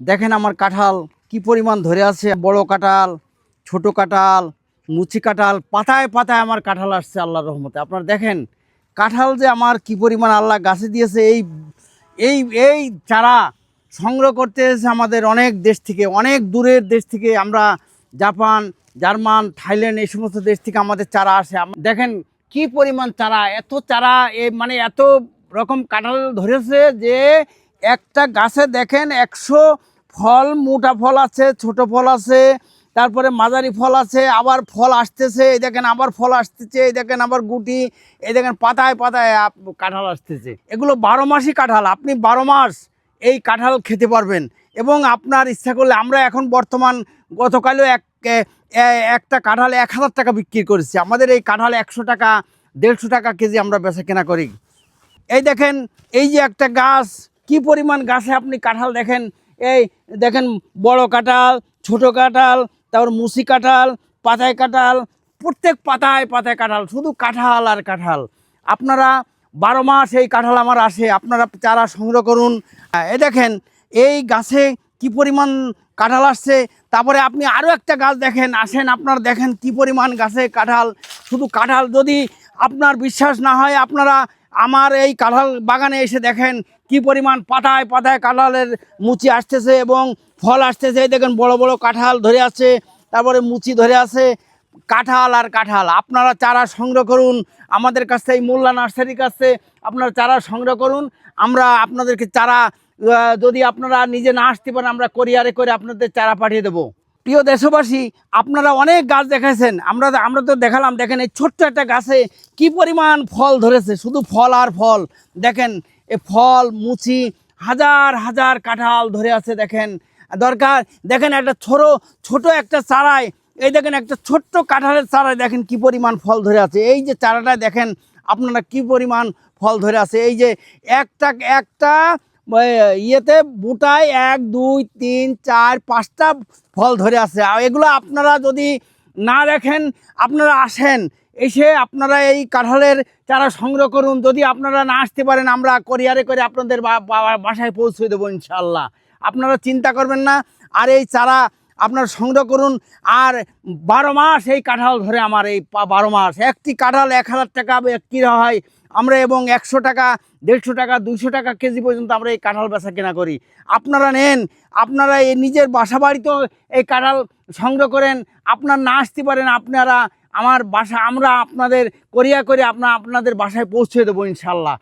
দেখেন আমার কাঁঠাল কি পরিমাণ ধরে আছে। বড় কাঁঠাল, ছোট কাঁঠাল, মুচি কাঁঠাল, পাতায় পাতায় আমার কাঁঠাল আসছে আল্লাহর রহমতে। আপনারা দেখেন, কাঁঠাল যে আমার কি পরিমাণ আল্লাহ গাছে দিয়েছে, এই এই এই চারা সংগ্রহ করতে এসেছে আমাদের অনেক দেশ থেকে, অনেক দূরের দেশ থেকে। আমরা জাপান, জার্মান, থাইল্যান্ড এই সমস্ত দেশ থেকে আমাদের চারা আসে। দেখেন কি পরিমাণ চারা, এত চারা, এ মানে এত রকম কাঁঠাল ধরেছে যে একটা গাছে দেখেন একশো ফল, মোটা ফল আছে, ছোট ফল আছে, তারপরে মাঝারি ফল আছে, আবার ফল আসতেছে, এই দেখেন আবার ফল আসতেছে, এই দেখেন আবার গুটি, এই দেখেন পাতায় পাতায় কাঁঠাল আসতেছে। এগুলো বারো মাসই কাঁঠাল, আপনি বারো মাস এই কাঁঠাল খেতে পারবেন। এবং আপনার ইচ্ছা করলে আমরা এখন বর্তমান গতকালও এক একটা কাঁঠাল এক হাজার টাকা বিক্রি করেছি। আমাদের এই কাঁঠাল একশো টাকা, দেড়শো টাকা কেজি আমরা বেচা কেনা করি। এই দেখেন, এই যে একটা গাছ, কি পরিমাণ গাছে আপনি কাঁঠাল দেখেন এই দেখেন বড় কাঁঠাল, ছোট কাঁঠাল, তারপর মুসি কাঁঠাল, পাতায় কাঁঠাল, প্রত্যেক পাতায় পাতায় কাঁঠাল, শুধু কাঁঠাল আর কাঁঠাল। আপনারা বারো মাস এই কাঁঠাল আমার আসে, আপনারা চারা সংগ্রহ করুন। এ দেখেন, এই গাছে কি পরিমাণ কাঁঠাল আসছে, তারপরে আপনি আরও একটা গাছ দেখেন, আসেন আপনার দেখেন কি পরিমাণ গাছে কাঁঠাল। শুধু কাঁঠাল যদি আপনার বিশ্বাস না হয়, আপনারা আমার এই কাঁঠাল বাগানে এসে দেখেন কি পরিমাণ পাতায় পাতায় কাঁঠালের মুচি আসতেছে এবং ফল আসতেছে। দেখেন বড় বড় কাঁঠাল ধরে আছে, তারপরে মুচি ধরে আছে, কাঁঠাল আর কাঁঠাল। আপনারা চারা সংগ্রহ করুন, আমাদের কাছ এই মোল্লা নার্সারির কাছে আপনারা চারা সংগ্রহ করুন। আমরা আপনাদেরকে চারা যদি আপনারা নিজে না আসতে পারেন, আমরা কোরিয়ারে করে আপনাদের চারা পাঠিয়ে দেবো। প্রিয় দেশবাসী, আপনারা অনেক গাছ দেখাইছেন আমরা আমরা তো দেখালাম, দেখেন এই ছোট্ট একটা গাছে কি পরিমাণ ফল ধরেছে, শুধু ফল আর ফল। দেখেন, এ ফল, মুচি, হাজার হাজার কাঁঠাল ধরে আছে, দেখেন। দরকার, দেখেন একটা ছোট ছোট একটা চারায়, এই দেখেন একটা ছোট্ট কাঁঠালের চারায় দেখেন কি পরিমাণ ফল ধরে আছে। এই যে চারাটা দেখেন, আপনারা কি পরিমাণ ফল ধরে আছে। এই যে একটা একটা ইয়েতে বুটায় এক, দুই, তিন, চার, পাঁচটা ফল ধরে আছে। আর এগুলো আপনারা যদি না রাখেন আপনারা আসেন, এসে আপনারা এই কাঁঠালের চারা সংগ্রহ করুন। যদি আপনারা না আসতে পারেন, আমরা কোরিয়ারে করে আপনাদের বাসায় পৌঁছে দেবো ইনশাল্লাহ। আপনারা চিন্তা করবেন না, আর এই চারা আপনারা সংগ্রহ করুন। আর বারো মাস এই কাঁঠাল ধরে আমার এই বারো মাস। একটি কাঁঠাল এক হাজার টাকা বিক্রি হয়। আমরা এবং একশো টাকা, দেড়শো টাকা দুশো টাকা কেজি পর্যন্ত আমরা এই কাঁঠাল বেচা কেনা করি। আপনারা নেন। আপনারা এই নিজের বাসা বাড়িতেও এই কাঁঠাল সংগ্রহ করেন। আপনার না আসতে পারেন, আপনারা আমার বাসা, আমরা আপনাদের, করিয়া করে আপনার, আপনাদের বাসায় পৌঁছে দেবো ইনশাল্লাহ।